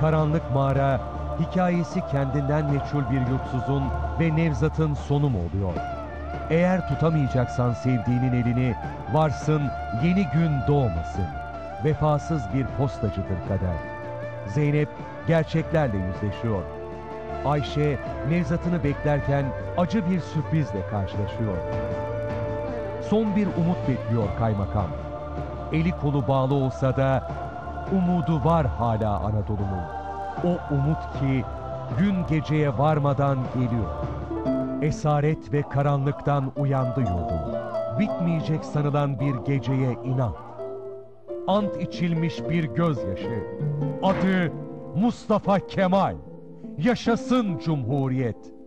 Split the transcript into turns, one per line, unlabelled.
karanlık mağara hikayesi kendinden meçhul bir yurtsuzun ve Nevzat'ın sonu mu oluyor? Eğer tutamayacaksan sevdiğinin elini, varsın yeni gün doğmasın. Vefasız bir postacıdır kader. Zeynep gerçeklerle yüzleşiyor. Ayşe Nevzat'ını beklerken acı bir sürprizle karşılaşıyor. Son bir umut bekliyor kaymakam. Eli kolu bağlı olsa da umudu var hala Anadolu'nun. O umut ki gün geceye varmadan geliyor. Esaret ve karanlıktan uyandı yurdum. Bitmeyecek sanılan bir geceye inan. Ant içilmiş bir gözyaşı. Adı Mustafa Kemal. Yaşasın Cumhuriyet.